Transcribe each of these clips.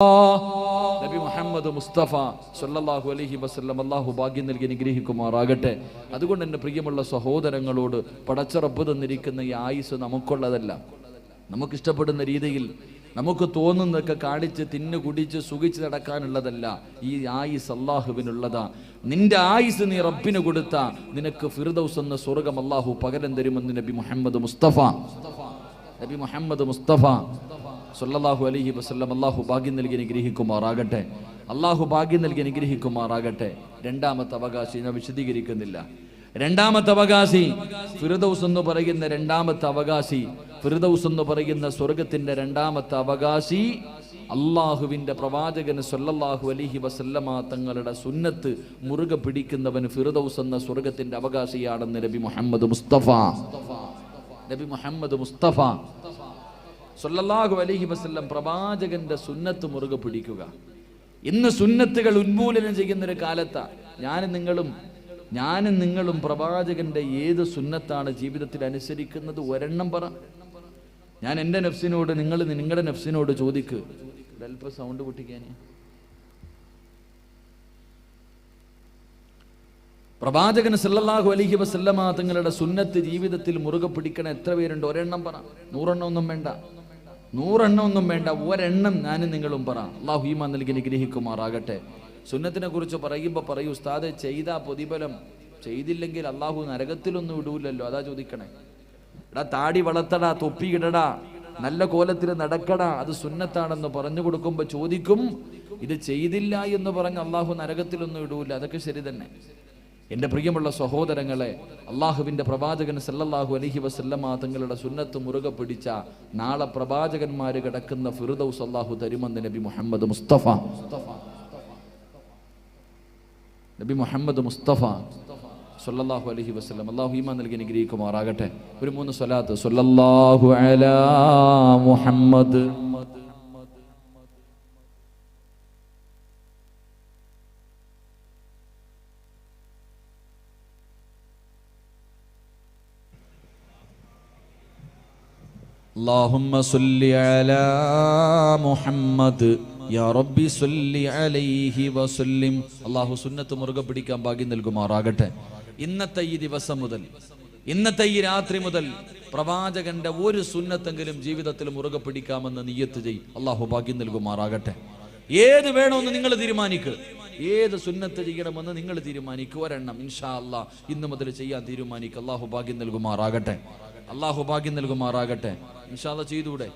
നബി മുഹമ്മദ് മുസ്തഫ സല്ലല്ലാഹു അലൈഹി വസല്ലം അള്ളാഹു ഭാഗ്യം നൽകി അനുഗ്രഹിക്കുമാറാകട്ടെ. അതുകൊണ്ട് എന്റെ പ്രിയമുള്ള സഹോദരങ്ങളോട് പടച്ചറപ്പ് തന്നിരിക്കുന്ന ഈ ആയുസ് നമുക്കുള്ളതല്ല. നമുക്കിഷ്ടപ്പെടുന്ന രീതിയിൽ നമുക്ക് തോന്നുന്നതൊക്കെ കാണിച്ച് തിന്നു കുടിച്ച് സുഖിച്ച് നടക്കാനുള്ളതല്ല. ഈ ആയുസ് അള്ളാഹുവിനുള്ളതാ നിന്റെ ആയുസ് നീ റബ്ബിന് കൊടുത്ത നിനക്ക് ഫിർദൌസ് എന്ന സ്വർഗം അള്ളാഹു പകരം തരുമെന്ന് നബി മുഹമ്മദ് മുസ്തഫ. നബി മുഹമ്മദ് മുസ്തഫ സല്ലല്ലാഹു അലൈഹി വസല്ലം അള്ളാഹു ഭാഗ്യം നൽകി അനുഗ്രഹിക്കുമാറാകട്ടെ. അള്ളാഹു ഭാഗ്യം നൽകി അനുഗ്രഹിക്കുമാറാകട്ടെ. രണ്ടാമത്തെ അവകാശി ഞാൻ വിശദീകരിക്കുന്നില്ല. രണ്ടാമത്തെ അവകാശി ഫിർദൗസ് എന്ന് പറയുന്ന രണ്ടാമത്തെ അവകാശി ഫിർദൗസ് എന്ന് പറയുന്ന സ്വർഗത്തിന്റെ രണ്ടാമത്തെ അവകാശി അള്ളാഹുവിന്റെ പ്രവാചകന് സല്ലല്ലാഹു അലൈഹി വസല്ലമ തങ്ങളുടെ സുന്നത്ത് മുറുകെ പിടിക്കുന്നവൻ ഫിർദൗസ് എന്ന സ്വർഗത്തിന്റെ അവകാശിയാണെന്ന് നബി മുഹമ്മദ് മുസ്തഫ. നബി മുഹമ്മദ് മുസ്തഫ. സല്ലല്ലാഹു അലഹി വസ്ല്ലം പ്രവാചകന്റെ സുന്നത്ത് മുറുകെ പിടിക്കുക. ഇന്ന് സുന്നത്തുകൾ ഉന്മൂലനം ചെയ്യുന്നൊരു ഒരു കാലത്താ. ഞാനും നിങ്ങളും ഞാനും നിങ്ങളും പ്രവാചകന്റെ ഏത് സുന്നത്താണ് ജീവിതത്തിൽ അനുസരിക്കുന്നത് ഒരെണ്ണം പറ. ഞാൻ എന്റെ നഫ്സിനോട് നിങ്ങൾ നിങ്ങളുടെ നഫ്സിനോട് ചോദിക്ക്. അല്പം സൗണ്ട് പൊട്ടിക്കാനേ പ്രവാചകൻ സല്ലല്ലാഹു അലഹി വസല്ലമ തങ്ങളുടെ സുന്നത്ത് ജീവിതത്തിൽ മുറുകെ പിടിക്കണ എത്ര പേരുണ്ട്? ഒരെണ്ണം പറ. നൂറെണ്ണം ഒന്നും വേണ്ട. നൂറെണ്ണം ഒന്നും വേണ്ട ഒരെണ്ണം ഞാനും നിങ്ങളും പറ. അള്ളാഹു ഈമാൻ നൽകി നിഗ്രഹിക്കുമാറാകട്ടെ സുന്നത്തിനെ കുറിച്ച് പറയുമ്പോൾ പറയൂ ഉസ്താദ് ചെയ്ത പൊതിബലം ചെയ്തില്ലെങ്കിൽ അള്ളാഹു നരകത്തിലൊന്നും ഇടൂലല്ലോ. അതാ ചോദിക്കണേ. എടാ താടി വളർത്തടാ തൊപ്പി ഇടടാ നല്ല കോലത്തിൽ നടക്കടാ അത് സുന്നത്താണെന്ന് പറഞ്ഞു കൊടുക്കുമ്പോൾ ചോദിക്കും ഇത് ചെയ്തില്ല എന്ന് പറഞ്ഞ് അള്ളാഹു നരകത്തിലൊന്നും ഇടൂല. അതൊക്കെ ശരി തന്നെ. എന്റെ പ്രിയമുള്ള സഹോദരങ്ങളെ അള്ളാഹുവിന്റെ പ്രവാചകൻ സല്ലല്ലാഹു അലഹി വസല്ലമ തങ്ങളുടെ സുന്നത്ത് മുറുകെ പിടിച്ച നാളെ പ്രവാചകന്മാർ കിടക്കുന്ന ഫിറുദൌസ് അള്ളാഹു തരുമെന്ന് നബി മുഹമ്മദ് മുസ്തഫ. നബി മുഹമ്മദ് മുസ്തഫ സല്ലല്ലാഹു അലഹി വസ്ലം അള്ളാഹു ഈമാൻ നൽകി അനുഗ്രഹിക്കുമാറാകട്ടെ. ഒരു മൂന്ന് സ്വലാത്ത്. സല്ലല്ലാഹു അലാ മുഹമ്മദ് اللهم صل على محمد യാ റബ്ബി സല്ലി അലൈഹി വസല്ലിം അള്ളാഹു സുന്നത്ത് മുറുകെ പിടിക്കാൻ ഭാഗ്യം നൽകുമാറാകട്ടെ ഇന്നത്തെ ഈ ദിവസം മുതൽ ഇന്നത്തെ ഈ രാത്രി മുതൽ പ്രവാചകന്റെ ഒരു സുന്നത്തെങ്കിലും ജീവിതത്തിൽ മുറുകെ പിടിക്കാമെന്ന് നീയത്ത് ചെയ് അള്ളാഹു ഭാഗ്യം നൽകുമാറാകട്ടെ ഏത് വേണമെന്ന് നിങ്ങൾ തീരുമാനിക്കുക ഏത് സുന്നത്ത് ചെയ്യണമെന്ന് നിങ്ങൾ തീരുമാനിക്കുക ഒരെണ്ണം ഇൻഷാ അല്ലാ ഇന്ന് മുതൽ ചെയ്യാൻ തീരുമാനിക്കുക അള്ളാഹു ഭാഗ്യം നൽകുമാറാകട്ടെ അള്ളാഹു ഭാഗ്യം നൽകുമാറാകട്ടെ. അല്ലാ ചെയ്തൂടെ?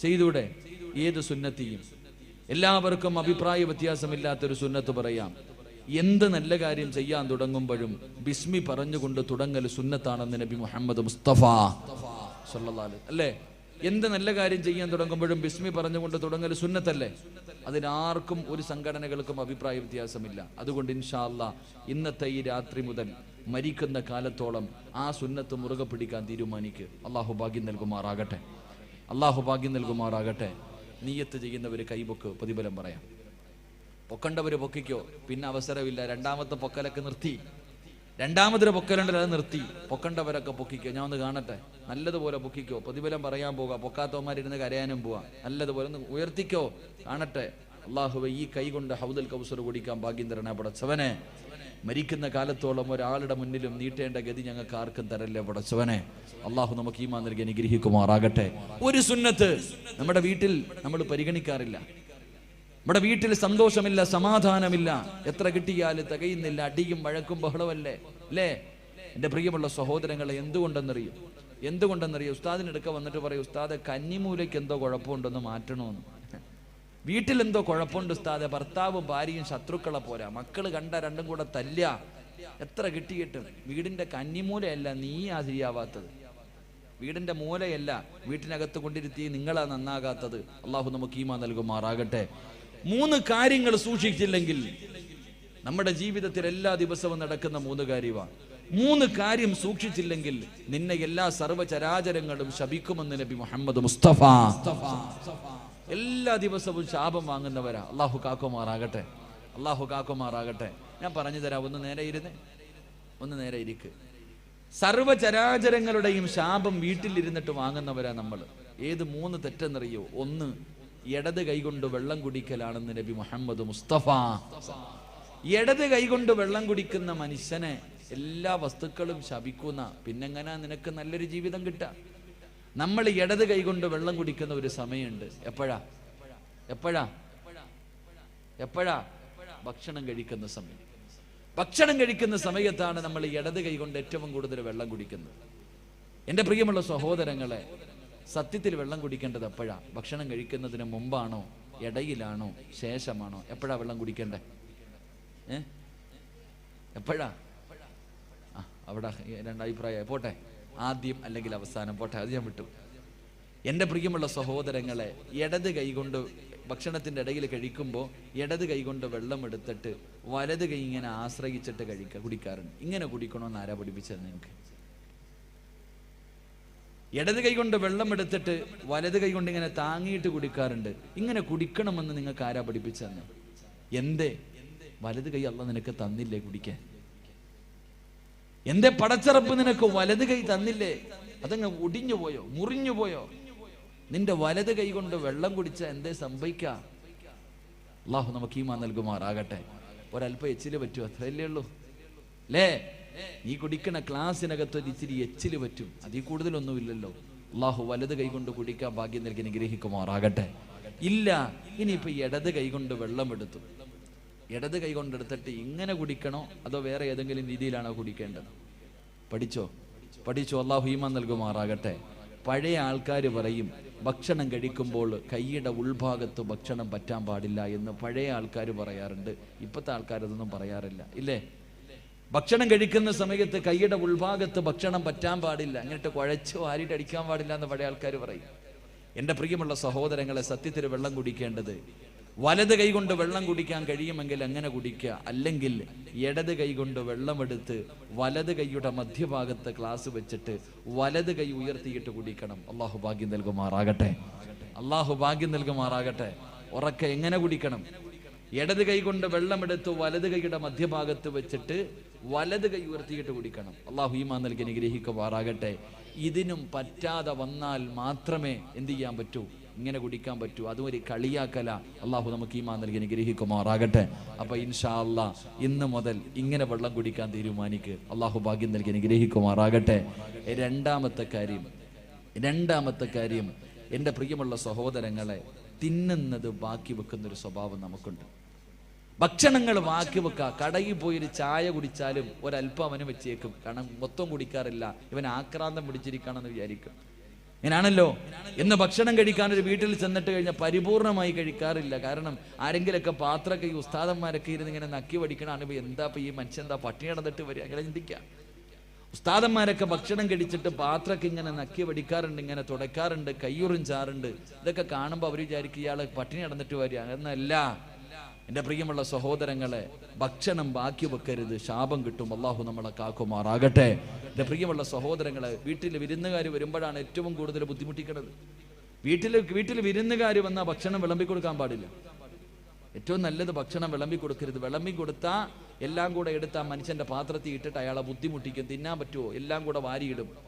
ചെയ്തൂടെ? ഏത് സുന്നത്തിയും. എല്ലാവർക്കും അഭിപ്രായ വ്യത്യാസമില്ലാത്തൊരു സുന്നത്ത് പറയാം. എന്ത് നല്ല കാര്യം ചെയ്യാൻ തുടങ്ങുമ്പോഴും ബിസ്മി പറഞ്ഞുകൊണ്ട് തുടങ്ങൽ സുന്നത്താണെന്ന് നബി മുഹമ്മദ് മുസ്തഫ സല്ലല്ലാഹു അല്ലേ? എന്ത് നല്ല കാര്യം ചെയ്യാൻ തുടങ്ങുമ്പോഴും ബിസ്മി പറഞ്ഞുകൊണ്ട് തുടങ്ങൽ സുന്നത്തല്ലേ? അതിനാർക്കും ഒരു സംഘടനകൾക്കും അഭിപ്രായ വ്യത്യാസമില്ല. അതുകൊണ്ട് ഇൻഷാല്ല ഇന്നത്തെ ഈ രാത്രി മുതൽ മരിക്കുന്ന കാലത്തോളം ആ സുന്നത്ത് മുറുകെ പിടിക്കാൻ തീരുമാനിക്കുക അള്ളാഹു ഭാഗ്യം നൽകുമാറാകട്ടെ. അള്ളാഹു ഭാഗ്യം നൽകുമാറാകട്ടെ. നീയത്ത് ചെയ്യുന്നവർ കൈപൊക്ക് പ്രതിഫലം പറയാം. പൊക്കണ്ടവർ പൊക്കിക്കോ. പിന്നെ അവസരമില്ല. രണ്ടാമത്തെ പൊക്കലൊക്കെ നിർത്തി. രണ്ടാമതൊരു പൊക്കലുണ്ടല്ലോ അത് നിർത്തി. പൊക്കണ്ടവരൊക്കെ പൊക്കിക്കോ. ഞാൻ ഒന്ന് കാണട്ടെ. നല്ലതുപോലെ പൊക്കിക്കോ. പ്രതിഫലം പറയാൻ പോകാം. പൊക്കാത്തവന്മാരിരുന്ന് കരയാനും പോവാ. നല്ലതുപോലെ ഒന്ന് ഉയർത്തിക്കോ. കാണട്ടെ. അള്ളാഹുവെ ഈ കൈ കൊണ്ട് ഹൗദൽ കൗസർ കുടിക്കാൻ ഭാഗ്യം തരണേ പടച്ചവനെ മരിക്കുന്ന കാലത്തോളം ഒരാളുടെ മുന്നിലും നീട്ടേണ്ട ഗതി ഞങ്ങൾക്ക് ആർക്കും തരല്ലേ പടച്ചവനെ അള്ളാഹു നമുക്ക് ഈമാ നൽകി അനുഗ്രഹിക്കുമാറാകട്ടെ. ഒരു സുന്നത്ത് നമ്മുടെ വീട്ടിൽ നമ്മൾ പരിഗണിക്കാറില്ല. നമ്മുടെ വീട്ടിൽ സന്തോഷമില്ല സമാധാനമില്ല. എത്ര കിട്ടിയാലും തികയുന്നില്ല അടിയും വഴക്കും ബഹളമല്ലേ? അല്ലേ? എന്റെ പ്രിയമുള്ള സഹോദരങ്ങളെ എന്തുകൊണ്ടെന്നറിയും? എന്തുകൊണ്ടെന്നറിയോ? ഉസ്താദിനെടുക്ക വന്നിട്ട് പറയും ഉസ്താദ് കന്നിമൂലയ്ക്ക് എന്തോ കുഴപ്പമുണ്ടെന്ന് മാറ്റണമെന്ന് വീട്ടിൽ എന്തോ കുഴപ്പമുണ്ട് ഉസ്താദെ. ഭർത്താവും ഭാര്യയും ശത്രുക്കളെ പോരാ. മക്കൾ കണ്ട രണ്ടും കൂടെ തല്ല എത്ര കിട്ടിയിട്ടും. വീടിന്റെ കന്നിമൂലയല്ല നീ ആ ശരിയാവാത്തത് വീടിന്റെ മൂലയല്ല വീട്ടിനകത്ത് കൊണ്ടിരുത്തി നിങ്ങളാ നന്നാകാത്തത്. അള്ളാഹു നമുക്ക് ഈമ നൽകുമാറാകട്ടെ. മൂന്ന് കാര്യങ്ങൾ സൂക്ഷിച്ചില്ലെങ്കിൽ നമ്മുടെ ജീവിതത്തിൽ എല്ലാ ദിവസവും നടക്കുന്ന മൂന്ന് കാര്യമാണ് മൂന്ന് കാര്യം സൂക്ഷിച്ചില്ലെങ്കിൽ നിന്നെ എല്ലാ സർവചരാചരങ്ങളും ശപിക്കുമെന്ന് നബി മുഹമ്മദ് മുസ്തഫ. എല്ലാ ദിവസവും ശാപം വാങ്ങുന്നവരാ. അള്ളാഹു കാക്കുമാറാകട്ടെ. അള്ളാഹു കാക്കുമാറാകട്ടെ. ഞാൻ പറഞ്ഞു തരാം ഒന്ന് നേരെ ഇരുന്ന്. ഒന്ന് നേരെ ഇരിക്ക്. സർവചരാചരങ്ങളുടെയും ശാപം വീട്ടിലിരുന്നിട്ട് വാങ്ങുന്നവരാ നമ്മൾ ഏത് മൂന്ന് തെറ്റെന്നറിയോ? ഒന്ന് ഇടത് കൈകൊണ്ട് വെള്ളം കുടിക്കലാണെന്ന് നബി മുഹമ്മദ് മുസ്തഫ. ഇടത് കൈകൊണ്ട് വെള്ളം കുടിക്കുന്ന മനുഷ്യനെ എല്ലാ വസ്തുക്കളും ശപിക്കുന്ന. പിന്നെങ്ങനാ നിനക്ക് നല്ലൊരു ജീവിതം കിട്ടുക നമ്മൾ ഇടത് കൈകൊണ്ട് വെള്ളം കുടിക്കുന്ന ഒരു സമയമുണ്ട്. എപ്പോഴാ? എപ്പോഴാ? എപ്പോഴാ? ഭക്ഷണം കഴിക്കുന്ന സമയം. ഭക്ഷണം കഴിക്കുന്ന സമയത്താണ് നമ്മൾ ഇടത് കൈകൊണ്ട് ഏറ്റവും കൂടുതൽ വെള്ളം കുടിക്കുന്നത്. എന്റെ പ്രിയമുള്ള സഹോദരങ്ങളെ സത്യത്തിൽ വെള്ളം കുടിക്കേണ്ടത് എപ്പോഴാ? ഭക്ഷണം കഴിക്കുന്നതിന് മുമ്പാണോ? ഇടയിലാണോ? ശേഷമാണോ? എപ്പോഴാ വെള്ളം കുടിക്കേണ്ടേ? ഏ? എപ്പോഴാ? ആ അവിടെ രണ്ടഭിപ്രായം പോട്ടെ. ആദ്യം അല്ലെങ്കിൽ അവസാനം. പോട്ടെ അത് ഞാൻ വിട്ടു. എന്റെ പ്രിയമുള്ള സഹോദരങ്ങളെ ഇടത് കൈകൊണ്ട് ഭക്ഷണത്തിന്റെ ഇടയിൽ കഴിക്കുമ്പോൾ ഇടത് കൈകൊണ്ട് വെള്ളം എടുത്തിട്ട് വലത് കൈ ഇങ്ങനെ ആശ്രയിച്ചിട്ട് കഴിക്കുക കുടിക്കാറുണ്ട്. ഇങ്ങനെ കുടിക്കണമെന്ന് ആരാ പഠിപ്പിച്ചത് നിങ്ങൾക്ക് ഇടത് കൈ കൊണ്ട് വെള്ളം എടുത്തിട്ട് വലത് കൈ കൊണ്ട് ഇങ്ങനെ താങ്ങിയിട്ട് കുടിക്കാറുണ്ട്. ഇങ്ങനെ കുടിക്കണമെന്ന് നിങ്ങൾക്ക് ആരാ പഠിപ്പിച്ചെന്ന് എന്തേ? വലത് കൈ അല്ല നിനക്ക് തന്നില്ലേ കുടിക്കാൻ? എന്റെ പടച്ചറപ്പ് നിനക്ക് വലത് കൈ തന്നില്ലേ? അതങ്ങ് ഒടിഞ്ഞു പോയോ? മുറിഞ്ഞു പോയോ? നിന്റെ വലത് കൈ കൊണ്ട് വെള്ളം കുടിച്ച എന്തേ സംഭവിക്ക? അള്ളാഹു നമുക്ക് ഈമാ നൽകുമാറാകട്ടെ. ഒരല്പം എച്ചിൽ പറ്റുമോ അത്രയല്ലേ ഉള്ളൂ. അല്ലേ നീ കുടിക്കണ ക്ലാസ്സിനകത്ത് ഒരു ഇച്ചിരി എച്ചിൽ പറ്റും. അതിൽ കൂടുതലൊന്നുമില്ലല്ലോ. അള്ളാഹു വലത് കൈ കൊണ്ട് കുടിക്കാൻ ഭാഗ്യം നൽകി നിഗ്രഹിക്കുമാറാകട്ടെ ഇല്ല ഇനിയിപ്പോ ഇടത് കൈ കൊണ്ട് വെള്ളം എടുത്തു. ഇടത് കൈ കൊണ്ടെടുത്തിട്ട് ഇങ്ങനെ കുടിക്കണോ? അതോ വേറെ ഏതെങ്കിലും രീതിയിലാണോ കുടിക്കേണ്ടത്? പഠിച്ചോ? പഠിച്ചോ? അള്ളാഹു ഹീമ നൽകുമാറാകട്ടെ. പഴയ ആൾക്കാർ പറയും ഭക്ഷണം കഴിക്കുമ്പോൾ കൈയുടെ ഉൾഭാഗത്ത് ഭക്ഷണം പറ്റാൻ പാടില്ല എന്ന് പഴയ ആൾക്കാർ പറയാറുണ്ട്. ഇപ്പോഴത്തെ ആൾക്കാർ അതൊന്നും പറയാറില്ല. ഇല്ലേ? ഭക്ഷണം കഴിക്കുന്ന സമയത്ത് കൈയുടെ ഉൾഭാഗത്ത് ഭക്ഷണം പറ്റാൻ പാടില്ല. എന്നിട്ട് കുഴച്ച് വാരിയിട്ട് അടിക്കാൻ പാടില്ല എന്ന് പഴയ ആൾക്കാർ പറയും. എന്റെ പ്രിയമുള്ള സഹോദരങ്ങളെ സത്യത്തിൽ വെള്ളം കുടിക്കേണ്ടത് വലത് കൈ കൊണ്ട് വെള്ളം കുടിക്കാൻ കഴിയുമെങ്കിൽ അങ്ങനെ കുടിക്കുക? അല്ലെങ്കിൽ ഇടത് കൈ കൊണ്ട് വെള്ളമെടുത്ത് വലത് കൈയുടെ മധ്യഭാഗത്ത് ക്ലാസ് വെച്ചിട്ട് വലത് കൈ ഉയർത്തിയിട്ട് കുടിക്കണം. അള്ളാഹു ഭാഗ്യം നൽകുമാറാകട്ടെ. അള്ളാഹു ഭാഗ്യം നൽകുമാറാകട്ടെ. ഉറക്കെ എങ്ങനെ കുടിക്കണം? ഇടത് കൈ കൊണ്ട് വെള്ളമെടുത്ത് വലത് കൈയുടെ മധ്യഭാഗത്ത് വെച്ചിട്ട് വലത് കൈ ഉയർത്തിയിട്ട് കുടിക്കണം. അള്ളാഹു ഈമാ നൽകി അനുഗ്രഹിക്കുമാറാകട്ടെ. ഇതിനും പറ്റാതെ വന്നാൽ മാത്രമേ എന്ത് ചെയ്യാൻ പറ്റൂ? ഇങ്ങനെ കുടിക്കാൻ പറ്റൂ. അതും ഒരു കളിയാക്കല. അള്ളാഹു നമുക്ക് ഈ നൽകി അനുഗ്രഹിക്കുമാറാകട്ടെ. അപ്പൊ ഇൻഷാ അല്ലാ ഇന്ന് മുതൽ ഇങ്ങനെ വെള്ളം കുടിക്കാൻ തീരുമാനിക്ക്. അള്ളാഹു ഭാഗ്യം നൽകി അനുഗ്രഹിക്കുമാറാകട്ടെ. രണ്ടാമത്തെ കാര്യം രണ്ടാമത്തെ കാര്യം എന്റെ പ്രിയമുള്ള സഹോദരങ്ങളെ തിന്നുന്നത് ബാക്കി വെക്കുന്ന ഒരു സ്വഭാവം നമുക്കുണ്ട്. ഭക്ഷണങ്ങൾ ബാക്കി വെക്കുക കടയിൽ പോയി ഒരു ചായ കുടിച്ചാലും ഒരല്പം അവന് വെച്ചേക്കും. കാരണം മൊത്തം കുടിക്കാറില്ല. ഇവൻ ആക്രാന്തം പിടിച്ചിരിക്കുകയാണെന്ന് വിചാരിക്കും. ഇങ്ങനാണല്ലോ എന്ന് ഭക്ഷണം കഴിക്കാൻ ഒരു വീട്ടിൽ ചെന്നിട്ട് കഴിഞ്ഞാൽ പരിപൂർണമായി കഴിക്കാറില്ല. കാരണം ആരെങ്കിലൊക്കെ പാത്രമൊക്കെ ഈ ഉസ്താദന്മാരൊക്കെ ഇരുന്ന് ഇങ്ങനെ നക്കി പഠിക്കണ എന്താ ഈ മനുഷ്യൻ എന്താ പട്ടിണി നടന്നിട്ട് വരിക? അങ്ങനെ ചിന്തിക്കാം. ഉസ്താദന്മാരൊക്കെ ഭക്ഷണം കഴിച്ചിട്ട് പാത്രമൊക്കെ ഇങ്ങനെ നക്കി വടിക്കാറുണ്ട് ഇങ്ങനെ തുടയ്ക്കാറുണ്ട് കയ്യുറിഞ്ചാറുണ്ട് ഇതൊക്കെ കാണുമ്പോൾ അവർ വിചാരിക്കും ഇയാൾ പട്ടിണി നടന്നിട്ട് വരിക. എന്നല്ല എന്റെ പ്രിയമുള്ള സഹോദരങ്ങളെ ഭക്ഷണം ബാക്കി വെക്കരുത് ശാപം കിട്ടും. അള്ളാഹു നമ്മളെ കാക്കുമാറാകട്ടെ. എന്റെ പ്രിയമുള്ള സഹോദരങ്ങളെ വീട്ടിൽ വിരുന്നുകാർ വരുമ്പോഴാണ് ഏറ്റവും കൂടുതൽ ബുദ്ധിമുട്ടിക്കുന്നത് വീട്ടിൽ വീട്ടിൽ വിരുന്നുകാർ വന്നാൽ ഭക്ഷണം വിളമ്പി കൊടുക്കാൻ പാടില്ല. ഏറ്റവും നല്ലത് ഭക്ഷണം വിളമ്പി കൊടുക്കരുത്. വിളമ്പി കൊടുത്താൽ എല്ലാം കൂടെ എടുത്താൽ മനുഷ്യന്റെ പാത്രത്തിൽ ഇട്ടിട്ട് അയാളെ ബുദ്ധിമുട്ടിക്കും. തിന്നാൻ പറ്റുമോ എല്ലാം കൂടെ വാരിയിടും.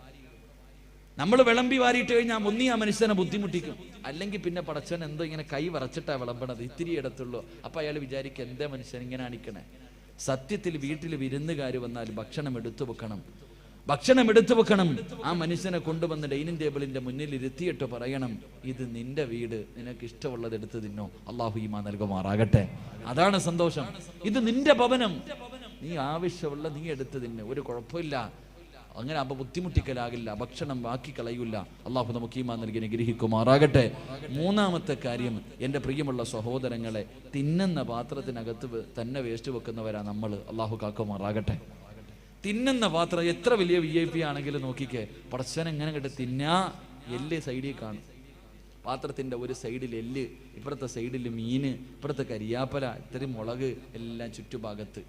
നമ്മൾ വിളമ്പി വാരിയിട്ട് കഴിഞ്ഞാൽ ഒന്നി ആ മനുഷ്യനെ ബുദ്ധിമുട്ടിക്കും. അല്ലെങ്കിൽ പിന്നെ പടച്ചവൻ എന്തോ ഇങ്ങനെ കൈ വറച്ചിട്ടാ വിളമ്പണത് ഇത്തിരി ഇടത്തുള്ളൂ. അപ്പൊ അയാൾ വിചാരിക്കും എന്തേ മനുഷ്യൻ ഇങ്ങനെ അണിക്കണേ? സത്യത്തിൽ വീട്ടിൽ വിരുന്നുകാർ വന്നാൽ ഭക്ഷണം എടുത്തു വെക്കണം. ഭക്ഷണം എടുത്തു വെക്കണം. ആ മനുഷ്യനെ കൊണ്ടുവന്ന് ഡൈനിങ് ടേബിളിന്റെ മുന്നിൽ ഇരുത്തിയിട്ട് പറയണം ഇത് നിന്റെ വീട് നിനക്ക് ഇഷ്ടമുള്ളത് എടുത്ത് തിന്നോ. അള്ളാഹു ഈമാ നൽകുമാറാകട്ടെ. അതാണ് സന്തോഷം. ഇത് നിന്റെ ഭവനം. നീ ആവശ്യമുള്ള നീ എടുത്ത് തിന്നെ. ഒരു കുഴപ്പമില്ല. അങ്ങനെ അപ്പൊ ബുദ്ധിമുട്ടിക്കലാകില്ല ഭക്ഷണം ബാക്കി കളയൂല അള്ളാഹു നമുക്ക് ഈമാ നൽകി അനുഗ്രഹിക്കുമാറാകട്ടെ. മൂന്നാമത്തെ കാര്യം എന്റെ പ്രിയമുള്ള സഹോദരങ്ങളെ തിന്നുന്ന പാത്രത്തിനകത്ത് തന്നെ വേസ്റ്റ് വെക്കുന്നവരാ നമ്മൾ അള്ളാഹു കാക്കുമാറാകട്ടെ. തിന്നുന്ന പാത്രം എത്ര വലിയ വി ഐ പി ആണെങ്കിലും നോക്കിക്കേ പടച്ചൻ എങ്ങനെ കിട്ടും തിന്നാ എല്ല് സൈഡിൽ കാണും. പാത്രത്തിന്റെ ഒരു സൈഡിൽ എല്ല് ഇപ്പുറത്തെ സൈഡിൽ മീൻ ഇപ്പുറത്തെ കരിയാപ്പല ഇത്രയും മുളക് എല്ലാം ചുറ്റുഭാഗത്ത്.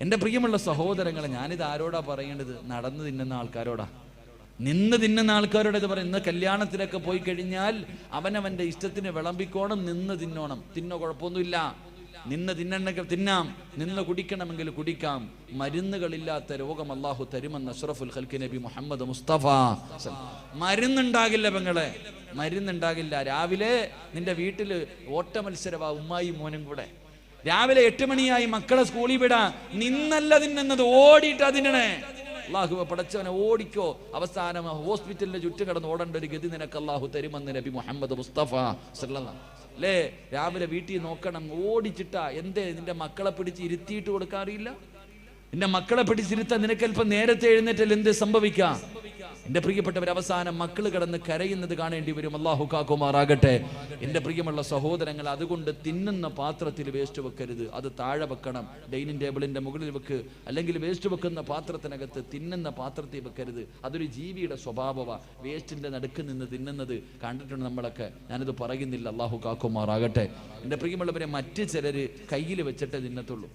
എന്റെ പ്രിയമുള്ള സഹോദരങ്ങളെ ഞാനിത് ആരോടാ പറയേണ്ടത്? നടന്നു തിന്നുന്ന ആൾക്കാരോടാ. നിന്ന് തിന്നുന്ന ആൾക്കാരോട് ഇത് പറയും ഇന്ന് കല്യാണത്തിലൊക്കെ പോയി കഴിഞ്ഞാൽ അവനവന്റെ ഇഷ്ടത്തിന് വിളമ്പിക്കോണം നിന്ന് തിന്നോണം. തിന്നോ കുഴപ്പമൊന്നുമില്ല. നിന്ന് തിന്നണമെങ്കിൽ തിന്നാം. നിന്ന് കുടിക്കണമെങ്കിൽ കുടിക്കാം. മരുന്നുകളില്ലാത്ത രോഗം അള്ളാഹു തരുമെന്ന് അഷ്റഫുൽ ഖൽക്ക് നബി മുഹമ്മദ് മുസ്തഫ മരുന്നുണ്ടാകില്ല പെങ്ങളെ. മരുന്നുണ്ടാകില്ല. രാവിലെ നിന്റെ വീട്ടിൽ ഓട്ട മത്സരവാ ഉമ്മായി മോനും കൂടെ. രാവിലെ എട്ട് മണിയായി മക്കളെ സ്കൂളിൽ വിടാ. നിന്നല്ല തിന്നുന്നത് ഓടിയിട്ട് അതിനെ അള്ളാഹു പടച്ചവനെ ഓടിക്കോ. അവസാനം ഹോസ്പിറ്റലിന്റെ ചുറ്റും കടന്ന് ഓടേണ്ട ഒരു ഗതി നിനക്ക് അള്ളാഹു തരുമെന്ന് നബി മുഹമ്മദ് മുസ്തഫ അല്ലേ? രാവിലെ വീട്ടിൽ നോക്കണം. ഓടിച്ചിട്ടാ. എന്തേ? നിന്റെ മക്കളെ പിടിച്ച് ഇരുത്തിയിട്ട് കൊടുക്കാറില്ല നിന്റെ മക്കളെ പിടിച്ചിരുത്താൻ നിനക്ക് അല്പം നേരത്തെ എഴുന്നേറ്റാൽ എന്ത് സംഭവിക്കാം? എന്റെ പ്രിയപ്പെട്ടവർ അവസാനം മക്കൾ കിടന്ന് കരയുന്നത് കാണേണ്ടി വരും. അള്ളാഹു കാക്കുമാറാകട്ടെ. എന്റെ പ്രിയമുള്ള സഹോദരങ്ങൾ അതുകൊണ്ട് തിന്നുന്ന പാത്രത്തിൽ വേസ്റ്റ് വെക്കരുത്. അത് താഴെ വെക്കണം. ഡൈനിങ് ടേബിളിന്റെ മുകളിൽ വെക്ക്. അല്ലെങ്കിൽ വേസ്റ്റ് വെക്കുന്ന പാത്രത്തിനകത്ത് തിന്നുന്ന പാത്രത്തിൽ വെക്കരുത്. അതൊരു ജീവിയുടെ സ്വഭാവമാണ് വേസ്റ്റിന്റെ നടുക്ക് നിന്ന് തിന്നുന്നത് കണ്ടിട്ടുണ്ട് നമ്മളൊക്കെ. ഞാനിത് പറയുന്നില്ല. അള്ളാഹു കാക്കുമാറാകട്ടെ. എന്റെ പ്രിയമുള്ളവരെ മറ്റ് ചിലര് കയ്യിൽ വെച്ചിട്ടേ തിന്നത്തുള്ളൂ.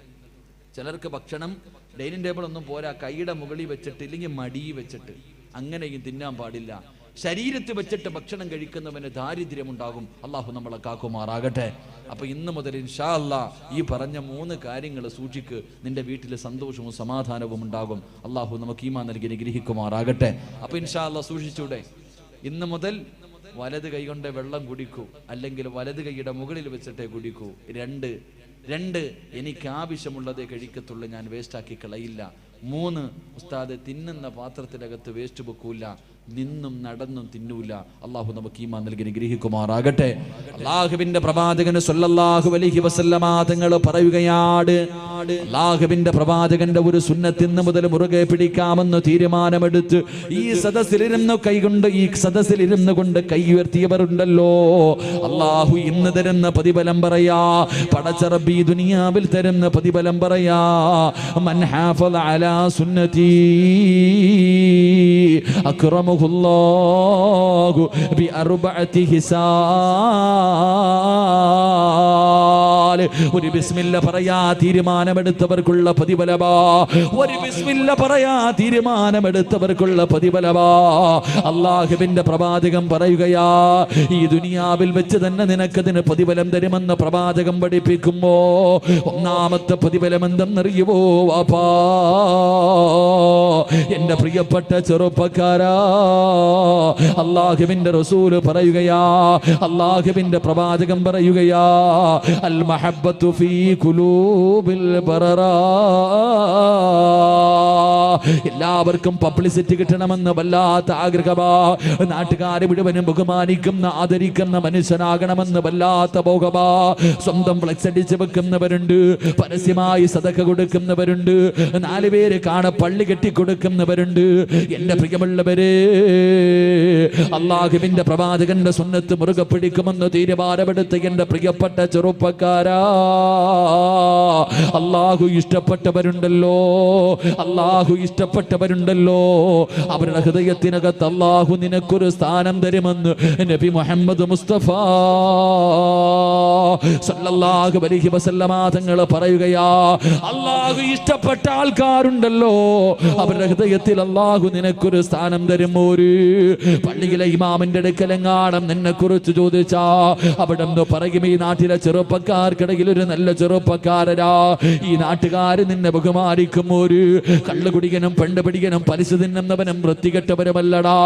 ചിലർക്ക് ഭക്ഷണം ഡൈനിങ് ടേബിൾ ഒന്നും പോരാ. കൈയുടെ മുകളിൽ വെച്ചിട്ട് ഇല്ലെങ്കിൽ മടി വെച്ചിട്ട്. അങ്ങനെയും തിന്നാൻ പാടില്ല. ശരീരത്ത് വെച്ചിട്ട് ഭക്ഷണം കഴിക്കുന്നവന് ദാരിദ്ര്യം ഉണ്ടാകും അള്ളാഹു നമ്മളെ കാക്കുമാറാകട്ടെ. അപ്പൊ ഇന്ന് മുതൽ ഇൻഷാ അല്ലാ ഈ പറഞ്ഞ മൂന്ന് കാര്യങ്ങൾ സൂക്ഷിക്ക്. നിന്റെ വീട്ടിൽ സന്തോഷവും സമാധാനവും ഉണ്ടാകും. അള്ളാഹു നമുക്ക് ഈമാ നൽകി നിഗ്രഹിക്കുമാറാകട്ടെ അപ്പൊ ഇൻഷാ അല്ലാ സൂക്ഷിച്ചൂടെ. ഇന്ന് മുതൽ വലത് കൈ കൊണ്ട് വെള്ളം കുടിക്കൂ. അല്ലെങ്കിൽ വലത് കൈയുടെ മുകളിൽ വെച്ചിട്ടേ കുടിക്കൂ. രണ്ട്. രണ്ട് എനിക്ക് ആവശ്യമുള്ളതേ കഴിക്കത്തുള്ളൂ. ഞാൻ വേസ്റ്റാക്കി കളയില്ല. മൂന്ന് ഉസ്താദ് തിന്നുന്ന പാത്രത്തിനകത്ത് വേസ്റ്റ് വെക്കൂല. നിന്നും നടന്നും തിന്നൂല. അള്ളാഹു നമുക്ക് ഈമാ നൽകി ഗ്രഹിക്കുമാറാകട്ടെ അള്ളാഹുവിന്റെ പ്രവാചകന് സൊല്ലാഹു അലഹി വസല്ലമ തങ്ങൾ പറയുകയാണ് അള്ളാഹുവിന്റെ പ്രവാചകന്റെ ഒരു സുന്നത്തിന്ന് മുതൽ മുറുകെ പിടിക്കാമെന്ന് തീരുമാനമെടുത്ത് ഈ സദസ്സിലിരുന്ന് കൈകൊണ്ട് ഈ സദസ്സിലിരുന്ന് കൊണ്ട് കൈ ഉയർത്തിയവരുണ്ടല്ലോ. അള്ളാഹു ഇന്ന് തരുന്ന പ്രതിഫലം പറയാ പടച്ചറബി ദുനിയാവിൽ തരുന്ന പ്രതിഫലം പറയാ മൻ ഹാഫള അലാ സുന്നതി അക്രമഹുല്ലാഹു ബി അർബഅതി ഹിസാൽ ഒരു ബിസ്മില്ല പറയാ തീരുമാനമെടുത്തവർക്കുള്ള പ്രതിഫലമാ. ഒരു ബിസ്മില്ല പറയാ തീരുമാനമെടുത്തവർക്കുള്ള പ്രതിഫലമാ. അള്ളാഹുവിന്റെ പ്രവാചകം പറയുകയാ ഈ ദുനിയാവിൽ വെച്ച് തന്നെ നിനക്കതിന് പ്രതിഫലം തരുമെന്ന് പ്രവാചകം പഠിപ്പിക്കുമോ? ഒന്നാമത്തെ പ്രതിഫലം എന്തെന്നറിയുവോ വാപ്പാ? എന്റെ പ്രിയപ്പെട്ട ചെറുപ്പക്കാരാ അള്ളാഹുവിന്റെ റസൂൽ പറയുകയാ അള്ളാഹുവിന്റെ പ്രവാചകം പറയുകയാ അൽ മഹബ്ബത്തു في قلوب البررا എല്ലാവർക്കും പബ്ലിസിറ്റി കിട്ടണമെന്ന് വല്ലാത്ത ആഗ്രഹമാ. നാട്ടുകാരെ മുഴുവനും ബഹുമാനിക്കുന്ന ആദരിക്കുന്ന മനുഷ്യനാകണമെന്ന് വല്ലാത്ത ഭോഗമാ. സ്വന്തം ഫ്ലെക്സ് അടിച്ച് വെക്കുന്നവരുണ്ട് പരസ്യമായി സതക കൊടുക്കുന്നവരുണ്ട് നാല് പേര് കാണ പള്ളി കെട്ടി കൊടുക്കുന്നവരുണ്ട്. എന്റെ പ്രിയമുള്ളവരെ അള്ളാഹുവിന്റെ പ്രവാചകന്റെ സുന്നത്ത് മുറുകെ പിടിക്കുമെന്ന് തീരുമാനമെടുത്ത എന്റെ പ്രിയപ്പെട്ട ചെറുപ്പക്കാരാ. അള്ളാഹു ഇഷ്ടപ്പെട്ടവരുണ്ടല്ലോ. അള്ളാഹു ഇഷ്ടപ്പെട്ടവരുണ്ടല്ലോ. അവരുടെ ഹൃദയത്തിനകത്ത് അള്ളാഹു നിനക്കൊരു സ്ഥാനം തരുമെന്ന് നബി മുഹമ്മദ് മുസ്തഫ സല്ലല്ലാഹു അലൈഹി വസല്ലമ തങ്ങൾ പറയുകയാ അള്ളാഹു ഇഷ്ടപ്പെട്ട ആൾക്കാരുണ്ടല്ലോ. അവരുടെ ഹൃദയത്തിൽ അള്ളാഹു നിനക്കൊരു സ്ഥാനം തരും ഒരു പള്ളിയിലെ ഇമാമിന്റെ അടുക്കലെങ്ങാണം നിന്നെ കുറിച്ച് ചോദിച്ചാ അവിടെ നിന്ന് പറയും ഈ നാട്ടിലെ ചെറുപ്പക്കാർക്കിടയിൽ ഒരു നല്ല ചെറുപ്പക്കാരരാ. ഈ നാട്ടുകാര് നിന്നെ ബഹുമാനിക്കും ഒരു കള്ളുകുടികനും പെണ്ണുപിടികനും പലിശ തിന്നുന്നവനും വൃത്തികെട്ടവരുമല്ലടാ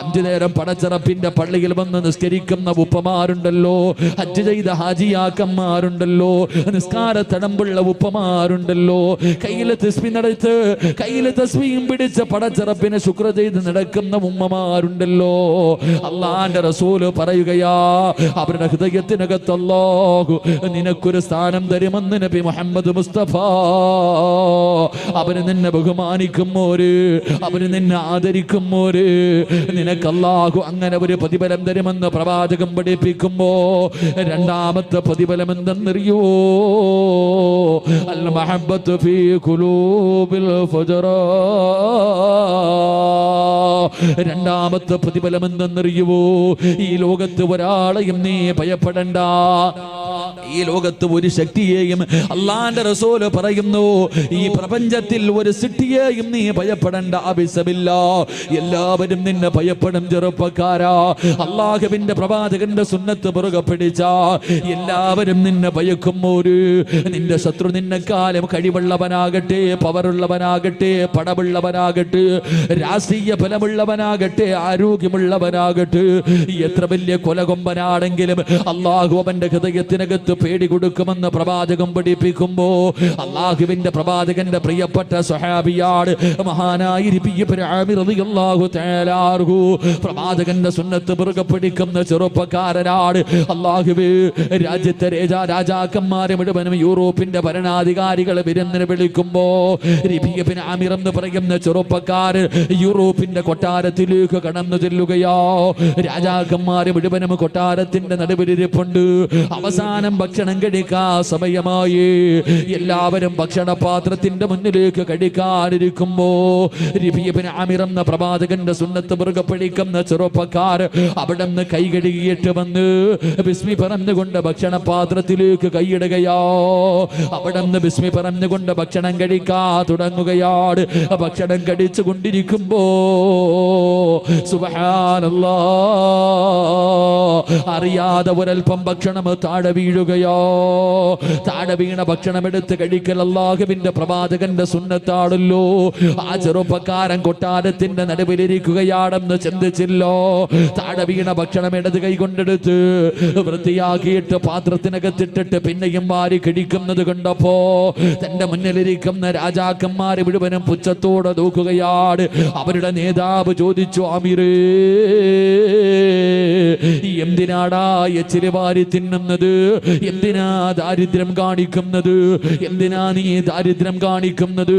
അഞ്ചു നേരം പടച്ചിറപ്പിന്റെ പള്ളിയിൽ വന്ന് നിസ്കരിക്കുന്ന ഉപ്പമാരുണ്ടല്ലോ. ഹജ്ജ് ചെയ്ത ഹാജിയാക്കന്മാരുണ്ടല്ലോ. നിസ്കാര തടമ്പുള്ള ഉപ്പമാരുണ്ടല്ലോ. കയ്യിലെ തസ്മി നടത്ത് കയ്യിലെ തസ്മിയും പിടിച്ച പടച്ചിറപ്പിനെ ശുക്ര ചെയ്ത് നടക്കുന്ന ഉമ്മമാരുണ്ടല്ലോ. അള്ളാന്റെ റസൂൽ പറയുകയാ അവരുടെ ഹൃദയത്തിനകത്തല്ലോ അല്ലാഹു നിനക്കൊരു സ്ഥാനം തരുമെന്ന് നബി മുഹമ്മദ് മുസ്തഫ. അവന് നിന്നെ ബഹുമാനിക്കും ഒരു അവന് നിന്നെ ആദരിക്കുമോര്. നിനക്ക് അല്ലാഹു അങ്ങനെ ഒരു പ്രതിഫലം തരുമെന്ന് പ്രവാചകം പഠിപ്പിക്കുമ്പോ രണ്ടാമത്തെ പ്രതിഫലം എന്തെന്നറിയോ? അൽ മഹബത്ത് ഫീ രണ്ടാമത്തെ പ്രതിഫലം എന്തെന്നറിയുവോ? ഈ ലോകത്ത് ഒരാളെയും നീ ഭയപ്പെടണ്ട. ഈ ലോകത്ത് ഒരു ശക്തിയെയും അള്ളാന്റെ റസൂൽ പറയുന്നു ഈ പ്രപഞ്ചത്തിൽ ഒരു സിട്ടിയെയും നീ ഭയപ്പെടേണ്ട ആവശ്യമില്ല. എല്ലാവരും നിന്നെ ഭയപ്പെടും ചെറുപ്പക്കാരാ. അള്ളാഹുവിന്റെ പ്രവാചകന്റെ സുന്നത്ത് പുറകെ പിടിച്ച. എല്ലാവരും നിന്നെ ഭയക്കും ഒരു നിന്റെ ശത്രു നിന്നെക്കാലം കഴിവുള്ളവനാകട്ടെ പവറുള്ളവനാകട്ടെ പടമുള്ളവനാകട്ടെ രാഷ്ട്രീയ ഫലമുള്ളവനാകട്ടെ ആരോഗ്യമുള്ളവനാകട്ടെ. എത്ര വലിയ കൊലകൊമ്പനാണെങ്കിലും അള്ളാഹു അവന്റെ ഹൃദയത്തിനകത്ത് പേടി കൊടുക്കുമെന്ന് പ്രവാചകം പഠിപ്പിക്കുമ്പോ അള്ളാഹുവിന്റെ പ്രവാചകന്റെ പ്രിയപ്പെട്ട സ്വഹാബിയാട് മഹാനായി പ്രവാചകന്റെ സുന്നത്ത് മുറുകെ പിടിക്കുന്ന ചെറുപ്പക്കാരനാണ് അള്ളാഹുവേ രാജ്യത്തെ രാജാ രാജാക്കന്മാരെ മുഴുവനും യൂറോപ്പിന്റെ ഭരണാധികാരികളെ വിരുന്നിന് വിളിക്കുമ്പോ റിബിയബിൻ എന്ന് പറയുന്ന ചെറുപ്പക്കാർ യൂറോപ്പിന്റെ കൊട്ടാരത്തിലേക്ക് കടന്നു ചെല്ലുകയോ. രാജാക്കന്മാര് മുഴുവനും കൊട്ടാരത്തിന്റെ നടുവിലിരിപ്പുണ്ട്. അവസാനം ഭക്ഷണം കഴിക്കാ സമയമായി. എല്ലാവരും ഭക്ഷണപാത്രത്തിന്റെ മുന്നിലേക്ക് കഴിക്കാനിരിക്കുമ്പോ അമിറന്ന പ്രവാചകന്റെ സുന്നത്ത് മുറുകെ പിടിക്കുന്ന ചെറുപ്പക്കാർ അവിടെ നിന്ന് കൈ കഴുകിയിട്ട് വന്ന് ബിസ്മി പറഞ്ഞുകൊണ്ട് ഭക്ഷണപാത്രത്തിലേക്ക് കൈയിടുകയോ. അവിടെ നിന്ന് ബിസ്മി പറഞ്ഞുകൊണ്ട് ഭക്ഷണം കഴിക്കാ തുടങ്ങുകയാണ്. ഭക്ഷണം കഴിച്ചു കൊണ്ടിരിക്കുമ്പോ സുബഹാനല്ലാ അറിയാതെ ഒരൽപ്പം ഭക്ഷണം താഴെ വീഴുകയോ. താഴെ വീണ ഭക്ഷണം എടുത്ത് കഴിക്കൽ അള്ളാഹുവിന്റെ പ്രവാചകന്റെ സുന്നത്താണല്ലോ. ആ ചെറുപ്പക്കാരൻ കൊട്ടാരത്തിന്റെ നടുവിലിരിക്കുകയാണെന്ന് ചിന്തിച്ചില്ലോ. താഴെ വീണ ഭക്ഷണം ഇടത് കൈ കൊണ്ടെടുത്ത് വൃത്തിയാക്കിയിട്ട് പാത്രത്തിനകത്തിട്ടിട്ട് പിന്നെയും വാരി കഴിക്കുന്നത് കണ്ടപ്പോ തന്റെ മുന്നിലിരിക്കുന്ന രാജാക്കന്മാര് മുഴുവനും പുച്ഛത്തോടെ നോക്കുകയാണ്. അവരുടെ നേതാവ് ചോദിച്ചു അമീറേ എന്തിനാടാ എച്ചിരി വാരി തിന്നുന്നത്? എന്തിനാ ദാരിദ്ര്യം കാണിക്കുന്നത്? എന്തിനാ നീ ദാരിദ്ര്യം കാണിക്കുന്നത്?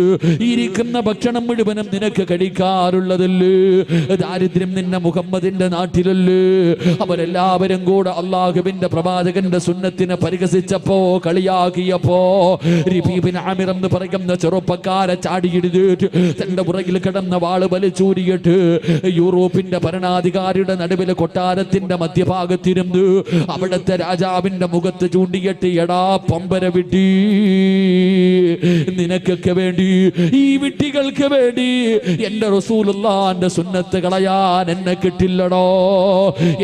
ഇരിക്കുന്ന ഭക്ഷണം മുഴുവനും നിനക്ക് കഴിക്കാറുള്ളതല്ലേ? ദാരിദ്ര്യം നിന്നെ മുഹമ്മദിന്റെ നാട്ടിലല്ലേ? അവരെല്ലാവരും കൂടെ അള്ളാഹുവിന്റെ പ്രവാചകന്റെ സുന്നത്തിനെ പരിഹസിച്ചപ്പോ കളിയാക്കിയപ്പോ എന്ന് പറയുന്ന ചെറുപ്പക്കാരെ ചാടിയിടുന്നിട്ട് തന്റെ പുറകിൽ കിടന്ന വാൾ വലിച്ചൂരിയിട്ട് യൂറോപ്പിന്റെ ഭരണാധികാരിയുടെ നടുവിൽ കൊട്ടാരത്തിന്റെ മധ്യഭാഗത്തിരുന്ന് അവിടുത്തെ രാജാവിന്റെ മുഖത്ത് ചൂണ്ടിയിട്ട് എടാ പമ്പര വിട്ടി. നിനക്കൊക്കെ വേണ്ടി ഈ വിട്ടികൾക്ക് വേണ്ടി എന്റെ റസൂലുള്ളാന്റെ സുന്നത്ത് കളയാൻ എന്നെ കിട്ടില്ലടോ.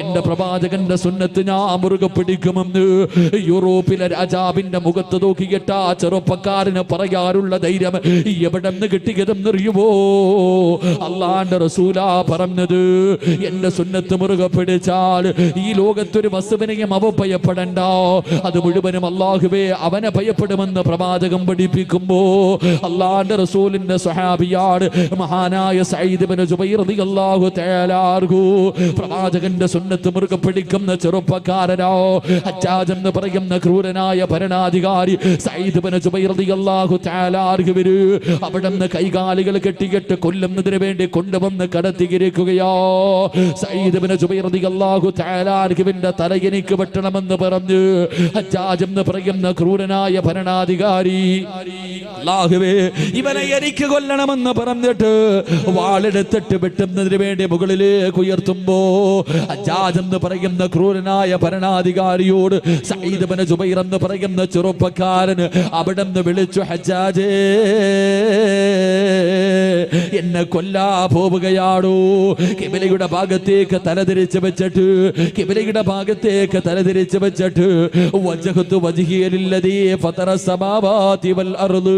എന്റെ പ്രവാചകന്റെ സുന്നത്ത് ഞാൻ മുറുകെ പിടിക്കുമെന്ന് യൂറോപ്പിലെ രാജാവിന്റെ മുഖത്ത് നോക്കിയിട്ട് ആ ചെറുപ്പക്കാരന് പറയാറുള്ള ധൈര്യം. എവിടെ നിന്ന് കിട്ടിയതെന്നറിയുമോ അള്ളാന്റെ റസൂലാ പറഞ്ഞത് എന്റെ സുന്നത്ത് മുറുകെ പിടിച്ചാൽ ഈ ലോകത്തൊരു വസ്തുവിനെയും അവ ഭയപ്പെടണ്ട. അത് മുഴുവനും അള്ളാഹുവേ അവനെ ഭയപ്പെടുമെന്ന് പ്രവാചകം പഠിപ്പിക്കുമ്പോ അള്ളാന്റെ റസൂലിന്റെ സഹാബിയാണ് മഹാനായ അൻഹു. പ്രവാചകന്റെ സുന്നത്ത് മുറുകെ പിടിക്കുന്ന ചെറുപ്പക്കാരനോ അച്ചാജെന്ന് പറയുന്ന ക്രൂരനായ ഭരണാധികാരി സയ്യിദ് കൈകാലികൾ കെട്ടിക്കെട്ട് കൊല്ലുന്നതിന് വേണ്ടി കൊണ്ടുവന്ന് കടത്തിയിരിക്കുകയോ സയ്യിദ് ബിൻ ജുബൈർ റളിയല്ലാഹു തആല അൻഹുവിന്റെ തല എനിക്ക് വെട്ടണമെന്ന് പറഞ്ഞ്. ഹജ്ജാജ് എന്ന് പറയുന്ന ക്രൂരനായ ഭരണാധികാരി. ഇവനെ എനിക്ക് കൊല്ലണമെന്ന് പറഞ്ഞിട്ട് വാളെടുത്തിട്ട് വെട്ടുന്നതിന് വേണ്ടി മുകളിലേക്ക് ഉയർത്തുമ്പോ അജാജ് എന്ന് പറയുന്ന ക്രൂരനായ ഭരണാധികാരിയോട് സയ്യിദ് ബിൻ ജുബൈർ എന്ന് പറയുന്ന ചെറുപ്പക്കാരൻ അവിടെ നിന്ന് വിളിച്ചു ഹജ്ജാജേ എന്നെ കൊല്ലാ പോവുകയാണോ കിബിലയുടെ ഭാഗത്തേക്ക് തലതിരിച്ച് വെച്ചിട്ട് കിബിലയുടെ ഭാഗത്തേക്ക് തലതിരിച്ച് വെച്ചിട്ട് വജഹത്തു വജിഹിയലില്ലതീ ഫതറ സമാവാതി വൽ അർദ്.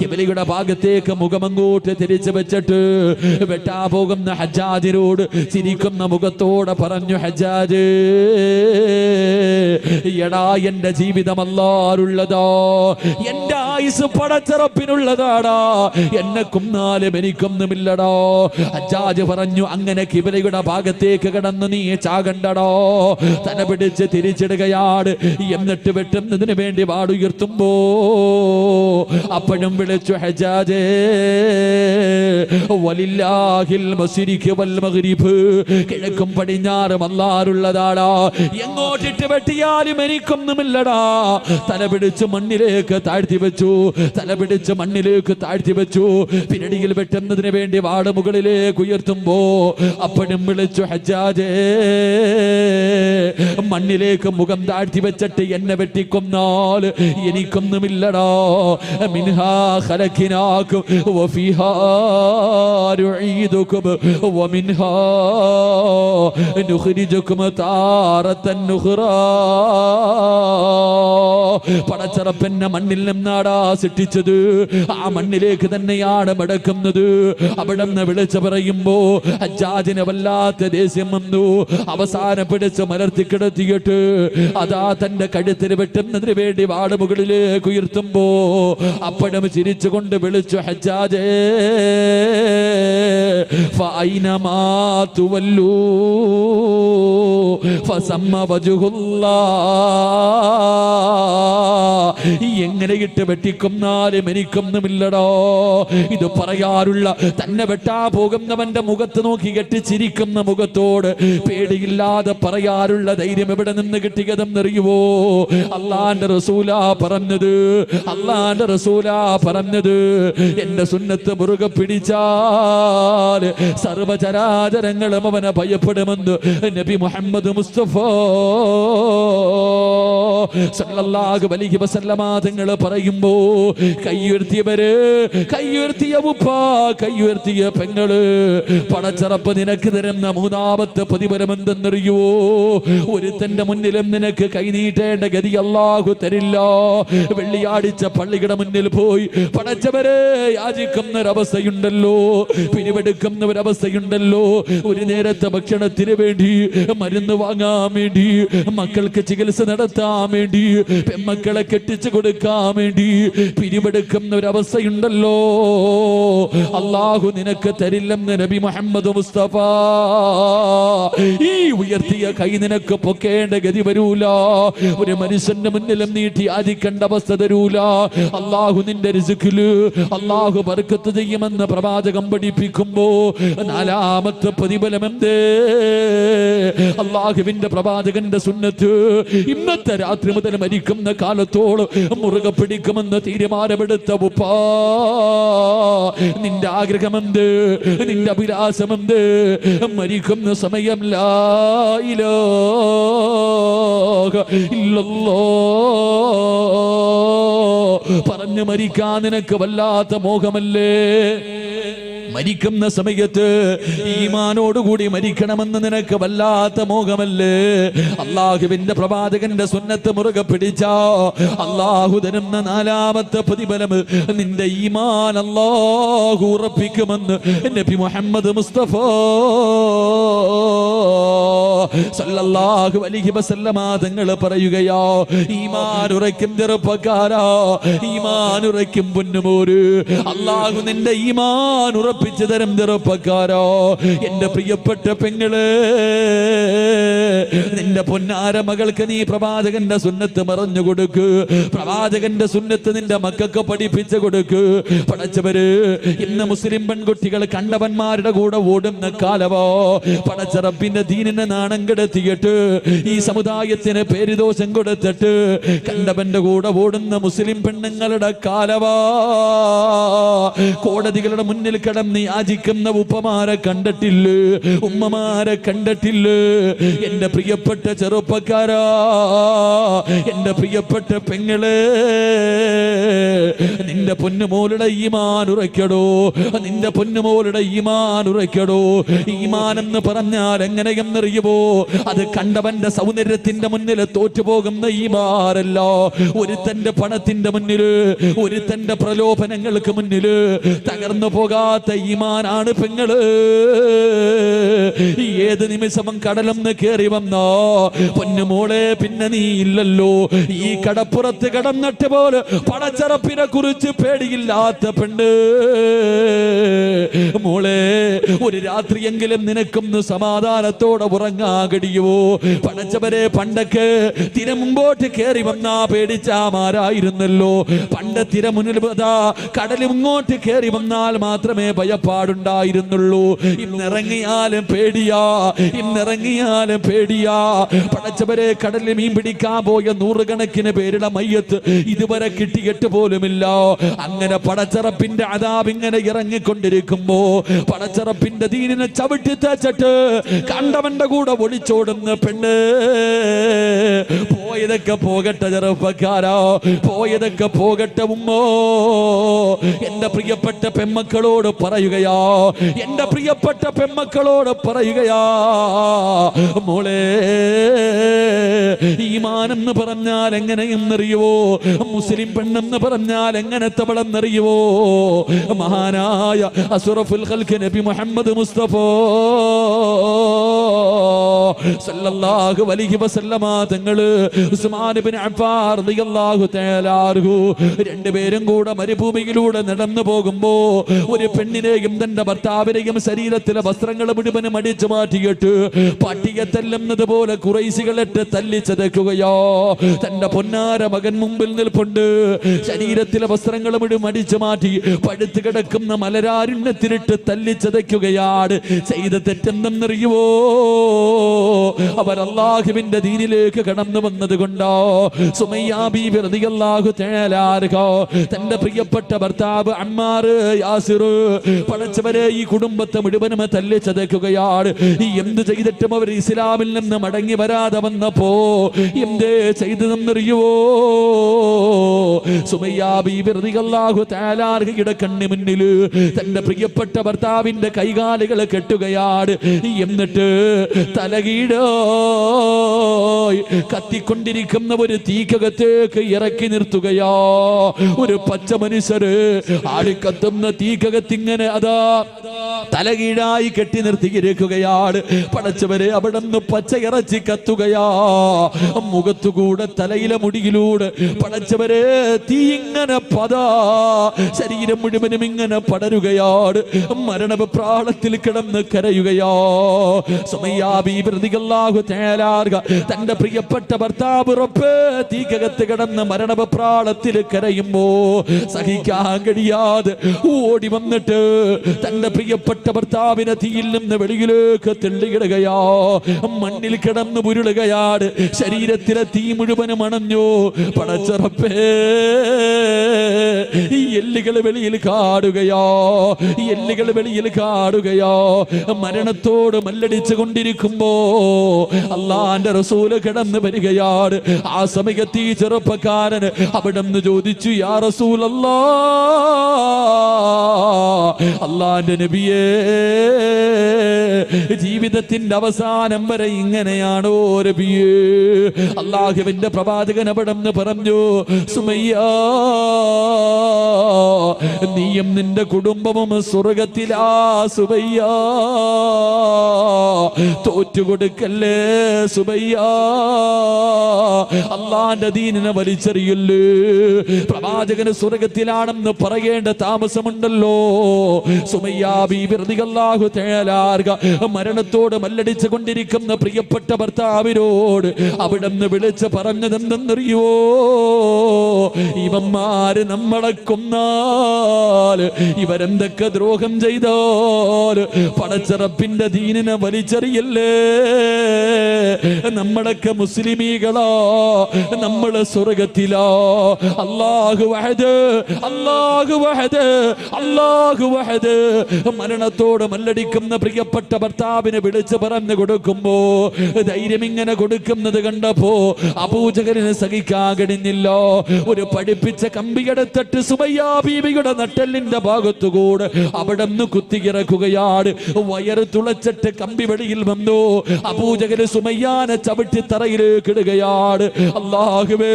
കിബിലയുടെ ഭാഗത്തേക്ക് മുഖമങ്ങോട്ട് തിരിച്ചു വെച്ചിട്ട് വെട്ടാ പോകുന്ന ഹജ്ജാജിനോട് ചിരിക്കുന്ന മുഖത്തോടെ പറഞ്ഞു ഹജ്ജാജ് എടാ എന്റെ ജീവിതമല്ലാറുള്ളതോ എന്റെ ആയുസ് പടച്ചിറപ്പിനുള്ളതാടാ. എന്നെ കുന്നാലും എനിക്കൊന്നുമില്ലടോ. ഹജ്ജാജ് പറഞ്ഞു അങ്ങനെ കിബിലയുടെ ഭാഗത്തേക്ക് കിടന്ന് നീ ചാകണ്ടടോ. തന്നെ പിടിച്ച് തിരിച്ചിടുകയാണ്. എന്നിട്ട് വെട്ടുന്നതിന് വേണ്ടി വാടുയർത്തുമ്പോ അപ്പോഴും വിളിച്ചു ഹജാജേ വൽ മഗ്രിബ് കിഴക്കും പടിഞ്ഞാറും അല്ലാറുള്ളതാടാ എങ്ങോട്ടിട്ട് വെട്ടിയാലും എനിക്കൊന്നുമില്ലടാ. തല പിടിച്ച് മണ്ണിലേക്ക് താഴ്ത്തി വെച്ചു തല പിടിച്ച് മണ്ണിലേക്ക് താഴ്ത്തി വെച്ചു. പിന്നടിയിൽ വെട്ടുന്നതിന് വേണ്ടി വാട് മുകളിലേക്ക് ഉയർത്തുമ്പോ അപ്പോഴും വിളിച്ചു ഹജാജേ മണ്ണിലേക്ക് മുഖം താഴ്ത്തി വെച്ചിട്ട് എന്നെ വെട്ടിക്കൊന്നാൽ എനിക്കൊന്നുമില്ലടാ മിൻഹ മിൻഹാ ഖലഖിനാകും വഫീഹാ നുഈദുകും വമിൻഹാ നുഖ്രിജുകും താറത്തൻ നുഖ്റാ പടച്ചറപ്പന്നെ മണ്ണിൽ നിന്നാടാ സൃഷ്ടിച്ചത്. ആ മണ്ണിലേക്ക് തന്നെയാണ് മടക്കുന്നത്. അവിടെ നിന്ന് വിളിച്ചു പറയുമ്പോ അജാജിനെ വല്ലാത്ത ദേഷ്യം വന്നു. അവസാനം പിടിച്ച് മലർത്തി കിടത്തിയിട്ട് അതാ തന്റെ കഴുത്തിന് വെട്ടുന്നതിന് വേണ്ടി വാട് മുകളിലേക്ക് ഉയർത്തുമ്പോ അപ്പഴം ചിരിച്ചുകൊണ്ട് വിളിച്ചു ഹജാജേ എങ്ങനെ ഇട്ട് വെട്ടിക്കൊന്നാലും എനിക്കൊന്നുമില്ലടോ. ഇത് പറയാറുള്ള തന്നെ വെട്ടാ പോകുന്നവന്റെ മുഖത്ത് നോക്കി കെട്ടിച്ചിരിക്കുന്ന മുഖത്തോട് പേടിയില്ലാതെ പറയാറുള്ള ധൈര്യം എവിടെ നിന്ന് കിട്ടിയതെന്നറിയുവോ? അള്ളാന്റെ റസൂല പറഞ്ഞത് അള്ളാന്റെ റസൂല പറഞ്ഞത് എന്റെ സുന്നത്ത് മുറുകെ പിടിച്ചാൽ സർവചരാചരങ്ങളും അവനെ ഭയപ്പെടുമെന്ന് നബി മുഹമ്മദ് മുസ്തഫ സല്ലല്ലാഹു അലൈഹി വസല്ലമ തങ്ങൾ പറയുമ്പോ കൈയുയർത്തിയവര് കൈയുയർത്തിയ ഉപ്പ കൈയുയർത്തിയ പെങ്ങൾ പടച്ചറപ്പ് നിനക്ക് തരുന്ന മൂന്നാമത്തെ പ്രതിഫലം എന്തെന്നറിയോ ഒരുത്തന്റെ മുന്നിലും നിനക്ക് കൈനീട്ടേണ്ട ഗതി അല്ലാഹു തരില്ല. വെള്ളിയാഴ്ച പള്ളിയുടെ മുന്നിൽ പോയി പടച്ചവരെ യാചിക്കുന്ന ഒരവസ്ഥയുണ്ടല്ലോ പിരിവെടുക്കുന്ന ഒരവസ്ഥയുണ്ടല്ലോ ഒരു നേരത്തെ ഭക്ഷണത്തിന് വേണ്ടി മരുന്ന് വാങ്ങാൻ വേണ്ടി മക്കൾക്ക് ചികിത്സ നടത്താൻ വേണ്ടി പെമ്മക്കളെ കെട്ടിച്ചു കൊടുക്കാൻ വേണ്ടി പിരിവെടുക്കുന്ന ഒരവസ്ഥയുണ്ടല്ലോ അള്ളാഹു നിനക്ക് തരില്ലെന്ന് നബി മുഹമ്മദ് മുസ്തഫ. ഈ ഉയർത്തിയ കൈ നിനക്ക് പൊക്കേണ്ട ഗതി വരൂല. ഒരു മനുഷ്യന്റെ മുന്നിലും നീട്ടി ആദിക്കേണ്ട അവസ്ഥ തരൂല. അള്ളാഹു നിന്റെ രുചിക്കിൽ അള്ളാഹു ബർക്കത്ത് ചെയ്യുമെന്ന് പ്രവാചകം പഠിപ്പിക്കുമ്പോ നാലാമത്തെ പ്രതിഫലം എന്തേ അള്ളാഹുവിന്റെ പ്രവാചകന്റെ സുന്നത്ത് ഇന്നത്തെ രാത്രി മുതൽ മരിക്കുന്ന കാലത്തോളം മുറുകെ പിടിക്കുമെന്ന് തീരുമാനമെടുത്ത ഉപ്പാ. നിന്റെ ആഗ്രഹമെന്ത്? നിന്റെ അഭിലാഷമെന്ത്? മരിക്കുന്ന സമയം ലായിലോ പറഞ്ഞു മരിക്കാൻ നിനക്ക് വല്ലാത്ത മോഹമല്ലേ? മരിക്കുന്ന സമയത്ത് ഈമാനോടുകൂടി മരിക്കണമെന്ന് നിനക്ക് വല്ലാത്ത മോഹമല്ലേ? അള്ളാഹുവിന്റെ പ്രവാചകന്റെ സുന്നത്ത് മുറുകെ പിടിച്ചോ അള്ളാഹു തരുന്ന നാലാമത്തെ പ്രതിഫലം നിന്റെ ഈമാൻ അള്ളാഹു ഉറപ്പിക്കുമെന്ന് നബി മുഹമ്മദ് മുസ്തഫ സല്ലല്ലാഹു അലൈഹി വസല്ലമ തങ്ങൾ പറയുകയോ ഈമാൻ ഉറയ്ക്കും ചെറുപ്പക്കാരാ ഈമാൻ ഉറയ്ക്കും പൊന്നുമോര്. അള്ളാഹു നിന്റെ ഈമാൻ ഉറപ്പിച്ചു തരും ചെറുപ്പക്കാരോ. എന്റെ പ്രിയപ്പെട്ട പെങ്ങൾ നിന്റെ പൊന്നാര മകൾക്ക് നീ പ്രവാചകന്റെ സുന്നത്ത് മറഞ്ഞു കൊടുക്ക്. പ്രവാചകന്റെ സുന്നത്ത് നിന്റെ മക്കൾക്ക് പഠിപ്പിച്ചു കൊടുക്ക്. പടച്ചവര് ഇന്ന് മുസ്ലിം പെൺകുട്ടികൾ കണ്ടവന്മാരുടെ കൂടെ ഓടുന്ന കാലവോ. പടച്ചറപ്പിന്റെ ദീനിനെ നാണം കെടുത്തിയിട്ട് ഈ സമുദായത്തിന് പേരുദോഷം കൊടുത്തിട്ട് കണ്ടവന്റെ കൂടെ ഓടുന്ന മുസ്ലിം പെണ്ണുങ്ങളുടെ കാലവാ. കോടതികളുടെ മുന്നിൽ കിടന്ന് യാചിക്കുന്ന ഉപ്പമാരെ കണ്ടിട്ടില്ല? ഉമ്മമാരെ കണ്ടിട്ടില്ല? എന്റെ പ്രിയപ്പെട്ട ചെറുപ്പക്കാരാ എന്റെ പ്രിയപ്പെട്ട പെങ്ങൾ നിന്റെ പൊന്നുമോളുടെ ഈമാൻ ഉറയ്ക്കടോ നിന്റെ പൊന്നുമോളുടെ ഈമാൻ ഈമാനെന്ന് പറഞ്ഞാൽ എങ്ങനെയെന്നറിയുമോ? അത് കണ്ടവന്റെ സൗന്ദര്യത്തിന്റെ മുന്നിൽ തോറ്റുപോകുന്ന ഒരു ഒരുത്തന്റെ പണത്തിന്റെ ഒരു ഒരുത്തന്റെ പ്രലോഭനങ്ങൾക്ക് മുന്നിൽ തകർന്നു പോകാത്ത ഈമാനാണ് പെങ്ങൾ. ഏത് നിമിഷവും കടലെന്ന് കയറി വന്നോ പൊന്നുമോളെ പിന്നെ നീ ഇല്ലല്ലോ. ഈ കടപ്പുറത്ത് കടന്നിട്ട് പോലെ പടച്ചറപ്പിനെ കുറിച്ച് പേടിയില്ലാത്ത പെണ്ണ്. മോളെ ഒരു രാത്രിയെങ്കിലും നിനക്കൊന്ന് സമാധാനത്തോടെ ഉറങ്ങാ. കഴിയുവോ പടച്ചവരെ പണ്ടൊക്കെ തിര മുമ്പോട്ട് കയറി വന്നാ പേടിച്ചാമാരായിരുന്നല്ലോ. പണ്ട് തിര മുന്നിൽ വതാ കടൽ മുങ്ങോട്ട് കയറി വന്നാൽ മാത്രമേ ഭയപ്പാടുണ്ടായിരുന്നുള്ളൂ. ഇന്നിറങ്ങിയാലും പേടിയാ ഇന്നിറങ്ങിയാലും പേടിയാ. പടച്ചവരെ കടലിൽ മീൻ പിടിക്കാൻ പോയ നൂറുകണക്കിന് പേരുടെ മയ്യത്ത് ഇതുവരെ കിട്ടിയിട്ട് പോലുമില്ല. അങ്ങനെ പടച്ചറപ്പിന്റെ അതാബ് ഇങ്ങനെ ഇറങ്ങിക്കൊണ്ടിരിക്കുമ്പോ പടച്ചറപ്പിന്റെ ദീനിനെ ചവിട്ടി തേച്ചിട്ട് കണ്ടവന്റെ കൂടെ ഒളിച്ചോടുന്ന പെണ്ണ്. പോയതൊക്കെ പോകട്ടെ ചെറുപ്പക്കാരോ പോയതൊക്കെ പോകട്ടെ ഉമ്മോ. എന്റെ പ്രിയപ്പെട്ട പെമ്മക്കളോട് പറയുകയാ എന്റെ പ്രിയപ്പെട്ട പെമ്മക്കളോട് പറയുകയാ മോളെ ഈമാനെന്ന് പറഞ്ഞാൽ എങ്ങനെയെന്നറിയുവോ? മുസ്ലിം പെണ്ണെന്ന് പറഞ്ഞാൽ എങ്ങനത്തവളെന്നറിയുവോ മഹാനായ അസുറഫുൽ നബി മുഹമ്മദ് മുസ്തഫ. സല്ലല്ലാഹു അലൈഹി വസല്ലമ തങ്ങൾ ഉസ്മാൻ ഇബ്നു അഫ്ഫാൻ റളിയല്ലാഹു തആല രണ്ടു രണ്ടുപേരും കൂടെ മരുഭൂമിയിലൂടെ നടന്നു പോകുമ്പോൾ ഒരു പെണ്ണിനെയും തന്റെ ഭർത്താവിനെയും ശരീരത്തിലെ വസ്ത്രങ്ങൾ മുഴുവനും അടിച്ചു മാറ്റിയിട്ട് പട്ടിയെ തല്ലുന്നത് പോലെ കുറൈശികളിട്ട് തല്ലിച്ചതക്കുകയോ. തന്റെ പൊന്നാര മകൻ മുമ്പിൽ നിൽപ്പുണ്ട്. ശരീരത്തിലെ വസ്ത്രങ്ങൾ മുഴുവൻ അടിച്ചു മാറ്റി പഴുത്തു കിടക്കുന്ന മലരാരുണ്യത്തിലിട്ട് തല്ലിച്ചതയ്ക്കുകയാണ് ചെയ്ത തെറ്റെന്തെന്നറിയുവോ? അവർ അള്ളാഹുവിന്റെ ദീനിലേക്ക് കടന്നു വന്നത് കൊണ്ടോ സുമയ്യാബിഹു തേലാർഹോ തന്റെ പ്രിയപ്പെട്ട ഭർത്താവ് അമ്മാർ യാസിർ പടച്ചവരെ ഈ കുടുംബത്തെ മുഴുവനും തല്ലി ചതയ്ക്കുകയാണ് ഈ എന്ത് ചെയ്തിട്ടും അവർ ഇസ്ലാമിൽ നിന്ന് മടങ്ങി വരാതെ വന്നപ്പോ എന്തേ ചെയ്തതെന്നറിയുവോ? സുമയ്യാബിഹു തേലാർഹയുടെ കണ്ണി മുന്നിൽ തന്റെ പ്രിയപ്പെട്ട ഭർത്താവിന്റെ കൈകാലുകൾ കെട്ടുകയാണ്. എന്നിട്ട് തലകീടോ കത്തിക്കൊണ്ടിരിക്കുന്ന ഒരു തീക്കകത്തേക്ക് ഇറക്കി നിർത്തുകയോ. ഒരു പച്ച മനുഷ്യര് ആടിക്കത്തുന്ന തീക്കകത്തിങ്ങനെ അതാ തലകീഴായി കെട്ടി നിർത്തിയിരിക്കുകയാണ്. പടച്ചവരെ അവിടെ നിന്ന് പച്ച ഇറച്ചി കത്തുകയാ. മുഖത്തുകൂടെ തലയിലെ മുടിയിലൂടെ പടച്ചവരെ തീ ഇങ്ങനെ പതാ. ശരീരം മുഴുവനും ഇങ്ങനെ പടരുകയാണ്. മരണപ്രാളത്തിൽ കിടന്ന് കരയുകയോ. സുമയ്യാബിഹു തേലാർക തന്റെ പ്രിയപ്പെട്ട ഭർത്താവ് റബ്ബേ തീക്കകത്ത് കിടന്ന് മരണപ്രാളത്തിൽ കരയുമ്പോ സഹിക്കാൻ കഴിയാതെ ഓടി വന്നിട്ട് തന്റെ പ്രിയപ്പെട്ട ഭർത്താവിനെ തീയിൽ നിന്ന് വെളിയിലേക്ക് തെള്ളിയിടുകയോ. മണ്ണിൽ കിടന്ന് ഉരുളുകയാണ് ശരീരത്തിലെ തീ മുഴുവനും അണഞ്ഞു. പടച്ചറപ്പേ ഈ എല്ലുകൾ വെളിയിൽ കാടുകയോ. ഈ എല്ലുകൾ വെളിയിൽ കാടുകയോ. മരണത്തോട് മല്ലടിച്ചു കൊണ്ടിരിക്കുമ്പോ അള്ളാന്റെ റസൂൽ കിടന്ന് വരികയാണ്. ആ സമയത്ത് ഈ ചെറുപ്പക്കാരൻ അവിടെ നിന്ന് ചോദിച്ചു യാ റസൂൽ അള്ളാന്റെ നബിയേ ജീവിതത്തിന്റെ അവസാനം വരെ ഇങ്ങനെയാണോ നബിയേ? അള്ളാഹുവിന്റെ പ്രവാചകൻ അവിടെ നിന്ന് പറഞ്ഞു സുമയ്യ നീയും നിന്റെ കുടുംബവും സ്വർഗത്തിലാ സുബയ്യ തോറ്റുകൊടുക്കല്ലേ സുബയ്യ? അള്ളാന്റെ ദീനിനെ വലിച്ചെറിയല്ലേ പ്രവാചകന് സ്വർഗത്തിലാണെന്ന് പറയേണ്ട താമസമുണ്ടല്ലോ. സുമയ്യാബിഹു തേലാർക മരണത്തോട് മല്ലടിച്ചു കൊണ്ടിരിക്കുന്ന പ്രിയപ്പെട്ട ഭർത്താവിനോട് അവിടെ നിന്ന് വിളിച്ച് പറഞ്ഞതെന്തെന്നറിയോ ഇവന്മാര് നമ്മളെ കൊന്നാൽ ഇവരെന്തൊക്കെ ദ്രോഹം ചെയ്താൽ പടച്ചറപ്പിന്റെ ദീനിനെ വലിച്ചെറിയല്ലേ? നമ്മളൊക്കെ മുസ്ലിമീകളോ നമ്മൾ സ്വർഗത്തിലോ. അല്ലാഹു വഹദ് അല്ലാഹു വഹദ് അല്ലാഹു വഹദ്. മരണത്തോട് മല്ലടിക്കുന്ന പ്രിയപ്പെട്ട ഭർത്താവിനെ വിളിച്ച് പറഞ്ഞു കൊടുക്കുമ്പോ ധൈര്യം ഇങ്ങനെ കൊടുക്കുന്നത് കണ്ടപ്പോ അപൂജകന് സഹിക്കാൻ കഴിഞ്ഞില്ലോ. ഒരു പഠിപ്പിച്ച കമ്പിയെടുത്തിട്ട് സുബയ്യാ ബീവിയുടെ നട്ടെല്ലിന്റെ ഭാഗത്തുകൂടെ അവിടെ നിന്ന് കുത്തിയിറക്കുകയാണ്. വയറ് തുളച്ചിട്ട് കമ്പി വെളിയിൽ വന്നു. അപൂജകന് സുമയ്യാനെ ചവിട്ടി തറയിലേക്ക് ഇടുകയാണ്. അള്ളാഹുവേ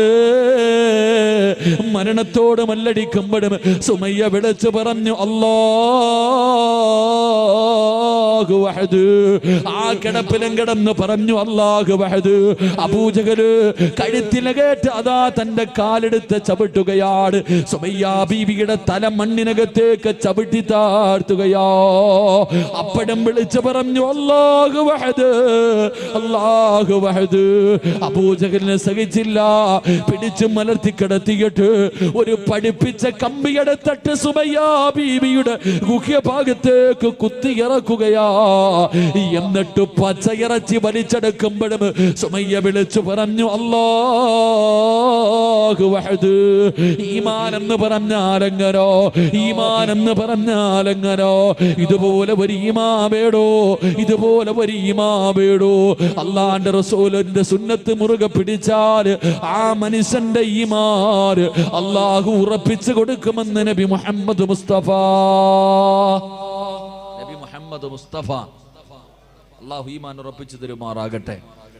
മരണത്തോട് മല്ലടിക്കുമ്പോഴും സുമയ്യ വിളിച്ചു പറഞ്ഞു വഹദ്. ആ കിടപ്പിലും കിടന്ന് പറഞ്ഞു അല്ലാഹു വഹദ്. കഴുത്തിന് കേട്ട് അതാ തന്റെ കാലെടുത്ത് ചവിട്ടുകയാണ്. സുമയ്യാ ബീവിയുടെ തല മണ്ണിനകത്തേക്ക് ചവിട്ടി താഴ്ത്തുകയാ. അപ്പഴം വിളിച്ചു പറഞ്ഞു അല്ലാഹു വഹദ്. അല്ലാഹു വഹദ്. അബൂജഹലിനെ സഹിച്ചില്ല. പിടിച്ചു മലർത്തി കിടത്തിയിട്ട് ഒരു പഠിപ്പിച്ച കമ്പിയെടുത്തിട്ട് സുമയ്യാ ബീവിയുടെ കുത്തി ഇറക്കുകയാ. എന്നിട്ട് പച്ചയിറച്ചി വലിച്ചെടുക്കുമ്പോഴും സുമയ്യ വിളിച്ചു പറഞ്ഞു അല്ലാഹു വഹദ്. ഈമാൻ എന്ന് പറഞ്ഞാലെങ്ങനോ ഈമാൻ എന്ന് പറഞ്ഞാലെങ്ങനോ ഇതുപോലെ ഒരു ഈമാ വേടോ ഇതുപോലെ ഒരു ഈമാ വേടോ അള്ളാന്റെ റസൂലിന്റെ സുന്നത്ത് മുറുകെ പിടിച്ചാൽ ആ മനുഷ്യന്റെ ഈമാൻ അള്ളാഹു ഉറപ്പിച്ചു കൊടുക്കുമെന്ന് നബി മുഹമ്മദ് മുസ്തഫ. നബി മുഹമ്മദ് മുസ്തഫ. അള്ളാഹു ഈമാൻ ഉറപ്പിച്ചു തരുമാറാകട്ടെ.